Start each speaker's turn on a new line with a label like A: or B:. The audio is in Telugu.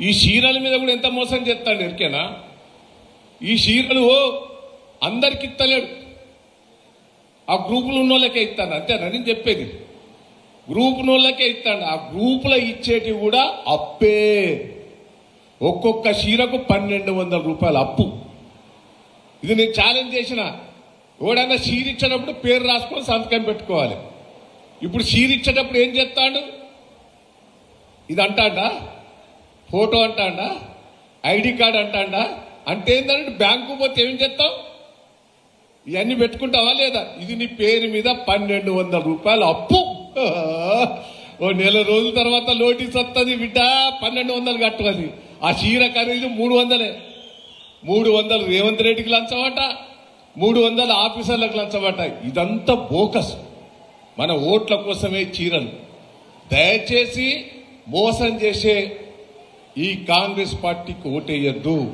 A: ఈ చీరల మీద కూడా ఎంత మోసం చేస్తాడు ఎరికేనా? ఈ చీరలు అందరికి ఇస్తలేడు. ఆ గ్రూపులు ఉన్న వాళ్ళకే ఇస్తాను అంతేనా? నేను చెప్పేది. గ్రూప్ నోళ్ళకే ఇస్తాడు ఆ గ్రూపులో ఇచ్చేటివి కూడా అప్పే. ఒక్కొక్క చీరకు పన్నెండు వందల రూపాయలు అప్పు. ఇది నేను ఛాలెంజ్ చేసిన. ఎవడన్నా చీర ఇచ్చేటప్పుడు పేరు రాసుకొని సంతకం పెట్టుకోవాలి. ఇప్పుడు చీర ఇచ్చేటప్పుడు ఏం చేస్తాడు? ఇది అంటాడా? ఫోటో అంటాడా? ఐడి కార్డు అంటాడా? అంటే ఏంటంటే బ్యాంకు పోతే ఏం చేస్తావు? ఇవన్నీ పెట్టుకుంటావా లేదా? ఇది నీ పేరు మీద పన్నెండు వందల రూపాయలు అప్పు. ఓ నెల రోజుల తర్వాత నోటీస్ వస్తుంది బిడ్డ పన్నెండు వందలు కట్టుకొని. ఆ చీర ఖరీదు మూడు వందలే. మూడు వందలు రేవంత్ రెడ్డికి లంచమట మూడు వందల ఆఫీసర్లకు లంచమట. ఇదంతా బోకస్. మన ఓట్ల కోసమే చీరలు. దయచేసి మోసం చేసే ఈ కాంగ్రెస్ పార్టీకి ఓటేయద్దు.